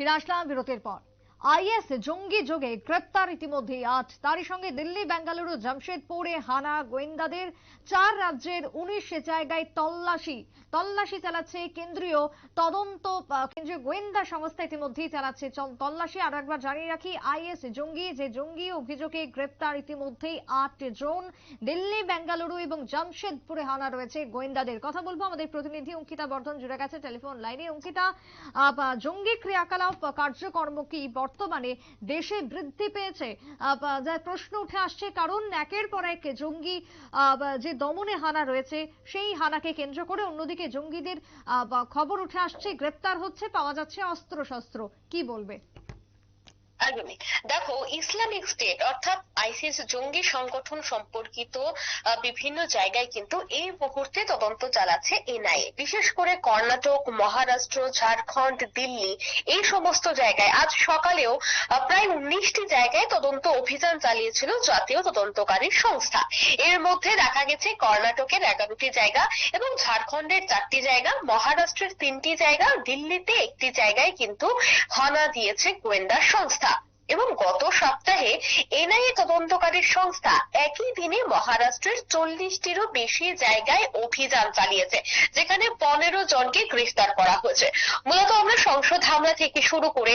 ফিরে আসলাম বিরতির পর আইএস জঙ্গি যোগে গ্রেপ্তার ইতিমধ্যে আজ তারই সঙ্গে দিল্লি, বেঙ্গালুরু, জামশেদপুরে হানা গোয়েন্দাদের চার রাজ্যের উনিশ জায়গায় তল্লাশি। তল্লাশি চালাচ্ছে কেন্দ্রীয় তদন্ত কেন্দ্রীয় গোয়েন্দা সংস্থা ইতিমধ্যেই চালাচ্ছে তল্লাশি। আরও একবার জানিয়ে রাখি, আইএস জঙ্গি, যে জঙ্গি অভিযোগে গ্রেপ্তার ইতিমধ্যেই আট জন। দিল্লি, বেঙ্গালুরু এবং জামশেদপুরে হানা রয়েছে গোয়েন্দাদের। কথা বলব আমাদের প্রতিনিধি অঙ্কিতা বর্ধন, জুড়ে গেছে টেলিফোন লাইনে। অঙ্কিতা জঙ্গি ক্রিয়াকলাপ কার্যকর্ম কি? বর্তমানে দেশে বৃদ্ধি পেয়েছে। প্রশ্ন উঠে আসছে, কারণ একের পর এক জঙ্গি যে দমনে হানা রয়েছে, সেই হানাকে কেন্দ্র করে অন্যদিকে জঙ্গিদের খবর উঠে আসছে, গ্রেপ্তার হচ্ছে, পাওয়া যাচ্ছে অস্ত্র শস্ত্র কি বলবে? একদমই দেখো, ইসলামিক স্টেট অর্থাৎ আইসিস জঙ্গি সংগঠন সম্পর্কিত বিভিন্ন জায়গায় কিন্তু এই মুহূর্তে তদন্ত চালাচ্ছে এনআইএ। বিশেষ করে কর্ণাটক, মহারাষ্ট্র, ঝাড়খণ্ড, দিল্লি, এই সমস্ত জায়গায় আজ সকালেও প্রায় উনিশটি জায়গায় তদন্ত অভিযান চালিয়েছিল জাতীয় তদন্তকারী সংস্থা। এর মধ্যে দেখা গেছে কর্ণাটকের এগারোটি জায়গা এবং ঝাড়খণ্ডের চারটি জায়গা, মহারাষ্ট্রের তিনটি জায়গা, দিল্লিতে একটি জায়গায় কিন্তু হানা দিয়েছে গোয়েন্দা সংস্থা। এবং গত সপ্তাহে এনআইএ তদন্তকারী সংস্থা একই দিনে মহারাষ্ট্রের চল্লিশটিরও বেশি জায়গায় অভিযান চালিয়েছে, যেখানে পনেরো জনকে গ্রেফতার করা হয়েছে। মূলত আমরা সংসদ হামলা থেকে শুরু করে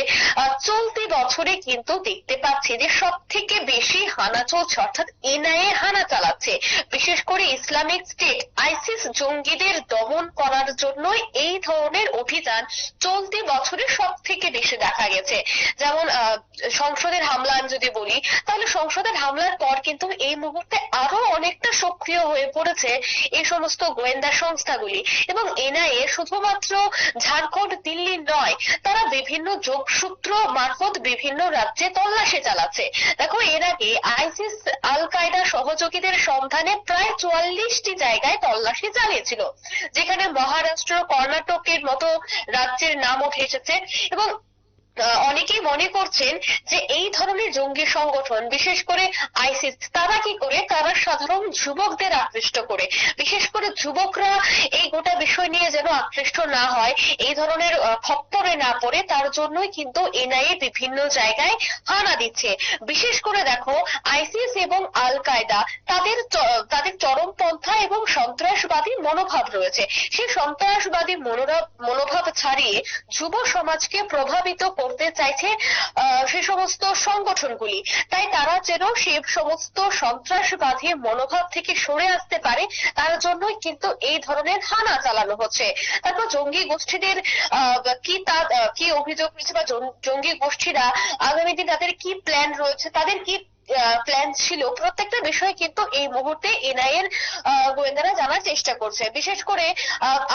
চলতি বছরে কিন্তু দেখতে পাচ্ছি যে সব থেকে বেশি হানা চলছে, অর্থাৎ এনআইএ হানা চালাচ্ছে। বিশেষ করে ইসলামিক স্টেট আইসিস জঙ্গিদের দমন করার জন্য এই ধরনের অভিযান চলতি বছরে সব থেকে বেশি দেখা গেছে। যেমন সংসদের হামলা আমি যদি বলি, তাহলে সংসদের হামলার পর কিন্তু এই মুহূর্তে আরও অনেকটা সক্রিয় হয়ে পড়েছে এই সমস্ত গোয়েন্দা সংস্থাগুলি। এবং এনআইএ শুধুমাত্র ঝাড়খণ্ড, দিল্লি নয়, তারা বিভিন্ন যোগসূত্র মারফত বিভিন্ন রাজ্যে তল্লাশি চালাচ্ছে। দেখো, এর আগে আইসিস আল কায়দা সহযোগীদের সন্ধানে প্রায় চুয়াল্লিশটি জায়গায় তল্লাশি চালিয়েছিল, যেখানে মহারাষ্ট্র, কর্ণাটকের মতো রাজ্যের নাম উঠে এসেছে এবং অনেকেই মনে করছেন যে এই ধরনের জঙ্গি সংগঠন, বিশেষ করে আইসিস, তারা কি করে? তারা সাধারণ যুবকদের আকৃষ্ট করে। বিশেষ করে যুবকরা এই গোটা বিষয় নিয়ে যেন আকৃষ্ট না হয়, এই ধরনের খপ্পরে না পড়ে, তার জন্যই কিন্তু এনআইএ বিভিন্ন জায়গায় হানা দিচ্ছে। বিশেষ করে দেখো, আইসিস এবং আল কায়দা তাদের তাদের চরমপন্থা এবং সন্ত্রাসবাদী মনোভাব রয়েছে। সেই সন্ত্রাসবাদী মনোভাব ছাড়িয়ে যুব সমাজকে প্রভাবিত করতে চাইছে সে সমস্ত সংগঠনগুলি। তাই তারা যেন সে সমস্ত সন্ত্রাসবাদী মনোভাব থেকে সরে আসতে পারে, তার জন্যই কিন্তু এই ধরনের হানা চালানো হচ্ছে। তারপর জঙ্গি গোষ্ঠীদের কি তা কি অভিযোগ রয়েছে বা জঙ্গি গোষ্ঠীরা আগামী দিন তাদের কি প্ল্যান রয়েছে, তাদের কি প্ল্যান ছিল। প্রত্যেকটা বিষয় কিন্তু এই মুহূর্তে এনআইএর গোয়েন্দারা জানার চেষ্টা করছে। বিশেষ করে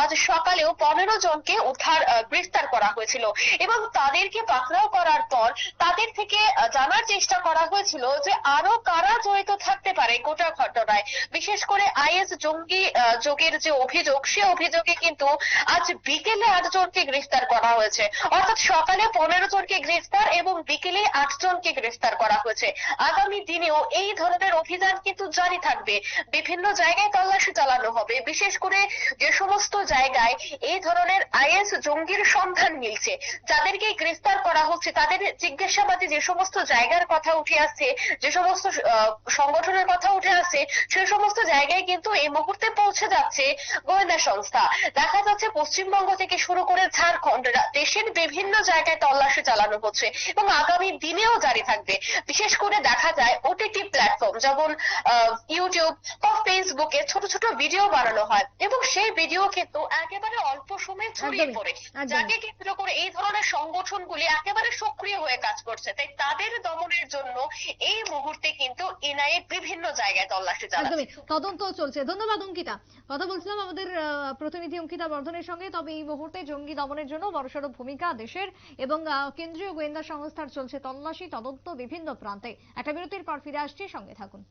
আজ সকালেও পনেরো জনকে উদ্ধার গ্রেফতার করা হয়েছিল এবং তাদেরকে পাকড়াও করার পর তাদের থেকে জানার চেষ্টা করা হয়েছিল যে আরও কারা জড়িত থাকতে পারে গোটা ঘটনায়। বিশেষ করে আইএস জঙ্গি যোগের যে অভিযোগ, সে অভিযোগে কিন্তু আজ বিকেলে আট জনকে গ্রেফতার করা হয়েছে। অর্থাৎ সকালে পনেরো জনকে গ্রেফতার এবং বিকেলে আট জনকে গ্রেফতার করা হয়েছে। আগামী দিনেও এই ধরনের অভিযান কিন্তু জারি থাকবে। বিভিন্ন জায়গায় তল্লাশি চালানো হবে। বিশেষ করে যে সমস্ত জায়গায় এই ধরনের আইএস জঙ্গির সন্ধান মিলছে। যাদেরকে গ্রেফতার করা হচ্ছে, তাদের জিজ্ঞাসাবাদে যে সমস্ত জায়গার কথা উঠে আসছে, যে সমস্ত সংগঠনের কথা উঠে আসছে, সে সমস্ত জায়গায় কিন্তু এই মুহূর্তে পৌঁছে যাচ্ছে গোয়েন্দা সংস্থা। দেখা যাচ্ছে পশ্চিমবঙ্গ থেকে শুরু করে ঝাড়খণ্ড দেশের বিভিন্ন জায়গায় তল্লাশি চালানো হচ্ছে এবং আগামী দিনেও জারি থাকবে। বিশেষ করে দেখা যায় ওটিটি প্ল্যাটফর্ম যেমন আহ, ইউটিউব বা ফেসবুকে ছোট ছোট ভিডিও বানানো হয়। এবং সেই ভিডিও কিন্তু একেবারে অল্প সময়ে ছড়িয়ে পড়ে। যাকে কেন্দ্র করে এই ধরনের সংগঠনগুলি একেবারে সক্রিয় হয়ে কাজ করছে। তাই তাদের দমনের জন্য এই মুহূর্তে কিন্তু এনআইএ বিভিন্ন জায়গায় তল্লাশি চালাচ্ছে। তদন্ত চলছে। ধন্যবাদ, অঙ্কিতা। কথা বলছিলাম আমাদের প্রতিনিধি অঙ্কিতা বর্ধনের সঙ্গে। তবে এই মুহূর্তে জঙ্গি দমনের জন্য বড়সড় ভূমিকা দেশের এবং কেন্দ্রীয় গোয়েন্দা সংস্থার চলছে তল্লাশি, তদন্ত বিভিন্ন প্রান্তে। একটা বিরতির পর ফিরে আসছি। সঙ্গে থাকুন।